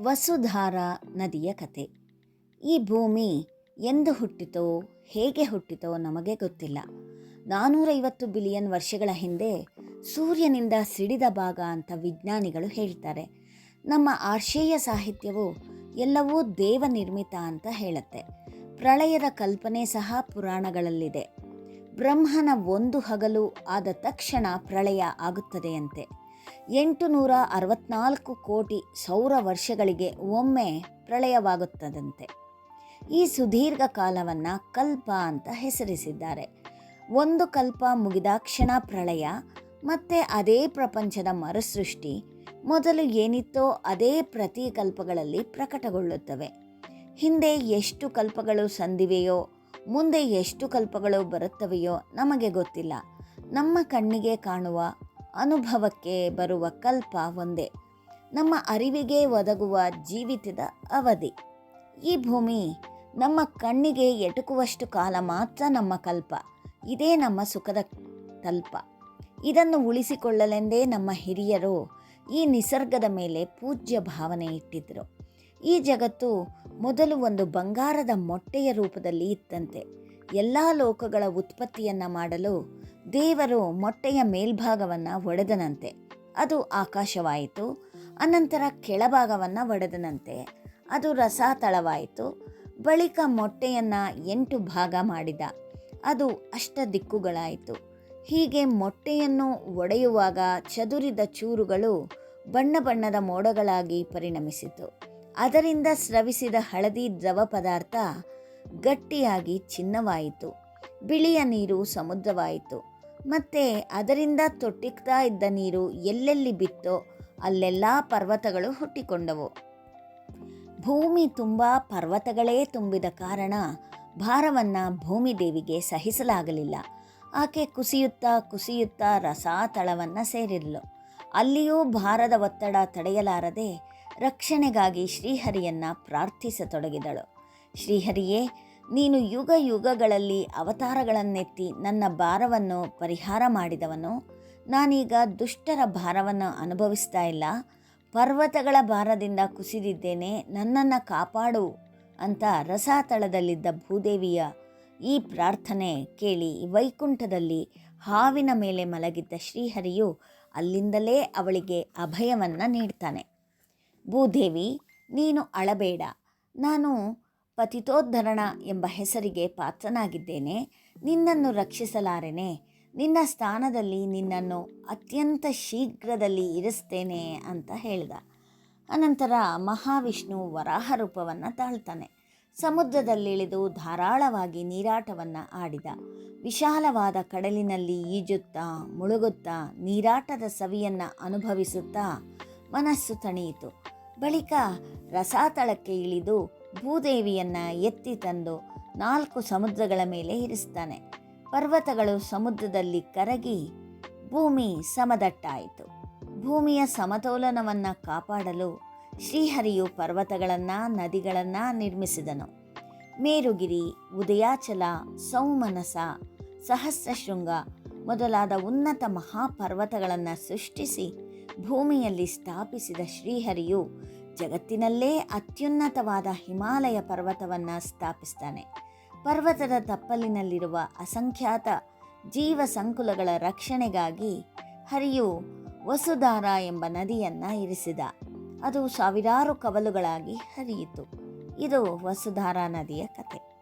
ವಸುಧಾರ ನದಿಯ ಕತೆ. ಈ ಭೂಮಿ ಎಂದು ಹುಟ್ಟಿತೋ, ಹೇಗೆ ಹುಟ್ಟಿತೋ ನಮಗೆ ಗೊತ್ತಿಲ್ಲ. ನಾನ್ನೂರೈವತ್ತು ಬಿಲಿಯನ್ ವರ್ಷಗಳ ಹಿಂದೆ ಸೂರ್ಯನಿಂದ ಸಿಡಿದ ಭಾಗ ಅಂತ ವಿಜ್ಞಾನಿಗಳು ಹೇಳ್ತಾರೆ. ನಮ್ಮ ಆರ್ಷೇಯ ಸಾಹಿತ್ಯವು ಎಲ್ಲವೂ ದೇವ ನಿರ್ಮಿತ ಅಂತ ಹೇಳುತ್ತೆ. ಪ್ರಳಯದ ಕಲ್ಪನೆ ಸಹ ಪುರಾಣಗಳಲ್ಲಿದೆ. ಬ್ರಹ್ಮನ ಒಂದು ಹಗಲು ಆದ ತಕ್ಷಣ ಪ್ರಳಯ ಆಗುತ್ತದೆಯಂತೆ. ಎಂಟು ನೂರ ಅರವತ್ನಾಲ್ಕು ಕೋಟಿ ಸೌರ ವರ್ಷಗಳಿಗೆ ಒಮ್ಮೆ ಪ್ರಳಯವಾಗುತ್ತದಂತೆ. ಈ ಸುದೀರ್ಘ ಕಾಲವನ್ನು ಕಲ್ಪ ಅಂತ ಹೆಸರಿಸಿದ್ದಾರೆ. ಒಂದು ಕಲ್ಪ ಮುಗಿದಾಕ್ಷಣ ಪ್ರಳಯ, ಮತ್ತೆ ಅದೇ ಪ್ರಪಂಚದ ಮರುಸೃಷ್ಟಿ, ಮೊದಲು ಏನಿತ್ತೋ ಅದೇ ಪ್ರತಿ ಕಲ್ಪಗಳಲ್ಲಿ ಪ್ರಕಟಗೊಳ್ಳುತ್ತವೆ. ಹಿಂದೆ ಎಷ್ಟು ಕಲ್ಪಗಳು ಸಂದಿವೆಯೋ, ಮುಂದೆ ಎಷ್ಟು ಕಲ್ಪಗಳು ಬರುತ್ತವೆಯೋ ನಮಗೆ ಗೊತ್ತಿಲ್ಲ. ನಮ್ಮ ಕಣ್ಣಿಗೆ ಕಾಣುವ ಅನುಭವಕ್ಕೆ ಬರುವ ಕಲ್ಪ ಒಂದೇ. ನಮ್ಮ ಅರಿವಿಗೆ ಒದಗುವ ಜೀವಿತದ ಅವಧಿ. ಈ ಭೂಮಿ ನಮ್ಮ ಕಣ್ಣಿಗೆ ಎಟುಕುವಷ್ಟು ಕಾಲ ಮಾತ್ರ ನಮ್ಮ ಕಲ್ಪ. ಇದೇ ನಮ್ಮ ಸುಖದ ಕಲ್ಪ ಇದನ್ನು ಉಳಿಸಿಕೊಳ್ಳಲೆಂದೇ ನಮ್ಮ ಹಿರಿಯರು ಈ ನಿಸರ್ಗದ ಮೇಲೆ ಪೂಜ್ಯ ಭಾವನೆ ಇಟ್ಟಿದ್ದರು. ಈ ಜಗತ್ತು ಮೊದಲು ಒಂದು ಬಂಗಾರದ ಮೊಟ್ಟೆಯ ರೂಪದಲ್ಲಿ ಇತ್ತಂತೆ. ಎಲ್ಲ ಲೋಕಗಳ ಉತ್ಪತ್ತಿಯನ್ನು ಮಾಡಲು ದೇವರು ಮೊಟ್ಟೆಯ ಮೇಲ್ಭಾಗವನ್ನು ಒಡೆದನಂತೆ. ಅದು ಆಕಾಶವಾಯಿತು, ಅನಂತರ ಕೆಳಭಾಗವನ್ನು ಒಡೆದನಂತೆ. ಅದು ರಸಾತಳವಾಯಿತು, ಬಳಿಕ ಮೊಟ್ಟೆಯನ್ನು ಎಂಟು ಭಾಗ ಮಾಡಿದ. ಅದು ಅಷ್ಟ ದಿಕ್ಕುಗಳಾಯಿತು ಹೀಗೆ ಮೊಟ್ಟೆಯನ್ನು ಒಡೆಯುವಾಗ ಚದುರಿದ ಚೂರುಗಳು ಬಣ್ಣ ಬಣ್ಣದ ಮೋಡಗಳಾಗಿ ಪರಿಣಮಿಸಿತು. ಅದರಿಂದ ಸ್ರವಿಸಿದ ಹಳದಿ ದ್ರವ ಪದಾರ್ಥ ಗಟ್ಟಿಯಾಗಿ ಚಿನ್ನವಾಯಿತು. ಬಿಳಿಯ ನೀರು ಸಮುದ್ರವಾಯಿತು. ಮತ್ತೆ ಅದರಿಂದ ತೊಟ್ಟಿಕ್ತಾ ಇದ್ದ ನೀರು ಎಲ್ಲೆಲ್ಲಿ ಬಿತ್ತೋ ಅಲ್ಲೆಲ್ಲ ಪರ್ವತಗಳು ಹುಟ್ಟಿಕೊಂಡವು. ಭೂಮಿ ತುಂಬ ಪರ್ವತಗಳೇ ತುಂಬಿದ ಕಾರಣ ಭಾರವನ್ನು ಭೂಮಿದೇವಿಗೆ ಸಹಿಸಲಾಗಲಿಲ್ಲ. ಆಕೆ ಕುಸಿಯುತ್ತಾ ಕುಸಿಯುತ್ತಾ ರಸಾತಳವನ್ನು ಸೇರಿರಲು ಅಲ್ಲಿಯೂ ಭಾರದ ಒತ್ತಡ ತಡೆಯಲಾರದೆ ರಕ್ಷಣೆಗಾಗಿ ಶ್ರೀಹರಿಯನ್ನು ಪ್ರಾರ್ಥಿಸತೊಡಗಿದಳು. ಶ್ರೀಹರಿಯೇ ನೀನು ಯುಗ ಯುಗಗಳಲ್ಲಿ ಅವತಾರಗಳನ್ನೆತ್ತಿ ನನ್ನ ಭಾರವನ್ನು ಪರಿಹಾರ ಮಾಡಿದವನು. ನಾನೀಗ ದುಷ್ಟರ ಭಾರವನ್ನು ಅನುಭವಿಸ್ತಾ ಇಲ್ಲ. ಪರ್ವತಗಳ ಭಾರದಿಂದ ಕುಸಿದಿದ್ದೇನೆ, ನನ್ನನ್ನು ಕಾಪಾಡು ಅಂತ ರಸಾತಳದಲ್ಲಿದ್ದ ಭೂದೇವಿಯ ಈ ಪ್ರಾರ್ಥನೆ ಕೇಳಿ ವೈಕುಂಠದಲ್ಲಿ ಹಾವಿನ ಮೇಲೆ ಮಲಗಿದ್ದ ಶ್ರೀಹರಿಯು ಅಲ್ಲಿಂದಲೇ ಅವಳಿಗೆ ಅಭಯವನ್ನು ನೀಡ್ತಾನೆ. ಭೂದೇವಿ, ನೀನು ಅಳಬೇಡ. ನಾನು ಪತಿತೋದ್ಧರಣ ಎಂಬ ಹೆಸರಿಗೆ ಪಾತ್ರನಾಗಿದ್ದೇನೆ. ನಿನ್ನನ್ನು ರಕ್ಷಿಸಲಾರೆನೆ. ನಿನ್ನ ಸ್ಥಾನದಲ್ಲಿ ನಿನ್ನನ್ನು ಅತ್ಯಂತ ಶೀಘ್ರದಲ್ಲಿ ಇರಿಸ್ತೇನೆ ಅಂತ ಹೇಳಿದ. ಅನಂತರ ಮಹಾವಿಷ್ಣು ವರಾಹ ರೂಪವನ್ನು ತಾಳ್ತಾನೆ. ಸಮುದ್ರದಲ್ಲಿಳಿದು ಧಾರಾಳವಾಗಿ ನೀರಾಟವನ್ನು ಆಡಿದ. ವಿಶಾಲವಾದ ಕಡಲಿನಲ್ಲಿ ಈಜುತ್ತಾ, ಮುಳುಗುತ್ತಾ, ನೀರಾಟದ ಸವಿಯನ್ನು ಅನುಭವಿಸುತ್ತಾ ಮನಸ್ಸು ತಣಿಯಿತು. ಬಳಿಕ ರಸಾತಳಕ್ಕೆ ಇಳಿದು ಭೂದೇವಿಯನ್ನ ಎತ್ತಿ ತಂದು ನಾಲ್ಕು ಸಮುದ್ರಗಳ ಮೇಲೆ ಇರಿಸ್ತಾನೆ. ಪರ್ವತಗಳು ಸಮುದ್ರದಲ್ಲಿ ಕರಗಿ ಭೂಮಿ ಸಮದಟ್ಟಾಯಿತು. ಭೂಮಿಯ ಸಮತೋಲನವನ್ನು ಕಾಪಾಡಲು ಶ್ರೀಹರಿಯು ಪರ್ವತಗಳನ್ನು, ನದಿಗಳನ್ನು ನಿರ್ಮಿಸಿದನು. ಮೇರುಗಿರಿ, ಉದಯಾಚಲ, ಸೌಮನಸ, ಸಹಸ್ರಶೃಂಗ ಮೊದಲಾದ ಉನ್ನತ ಮಹಾಪರ್ವತಗಳನ್ನು ಸೃಷ್ಟಿಸಿ ಭೂಮಿಯಲ್ಲಿ ಸ್ಥಾಪಿಸಿದ ಶ್ರೀಹರಿಯು ಜಗತ್ತಿನಲ್ಲೇ ಅತ್ಯುನ್ನತವಾದ ಹಿಮಾಲಯ ಪರ್ವತವನ್ನು ಸ್ಥಾಪಿಸ್ತಾನೆ. ಪರ್ವತದ ತಪ್ಪಲಿನಲ್ಲಿರುವ ಅಸಂಖ್ಯಾತ ಜೀವ ಸಂಕುಲಗಳ ರಕ್ಷಣೆಗಾಗಿ ಹರಿಯು ವಸುಧಾರ ಎಂಬ ನದಿಯನ್ನು ಇರಿಸಿದ. ಅದು ಸಾವಿರಾರು ಕವಲುಗಳಾಗಿ ಹರಿಯಿತು. ಇದು ವಸುಧಾರಾ ನದಿಯ ಕತೆ.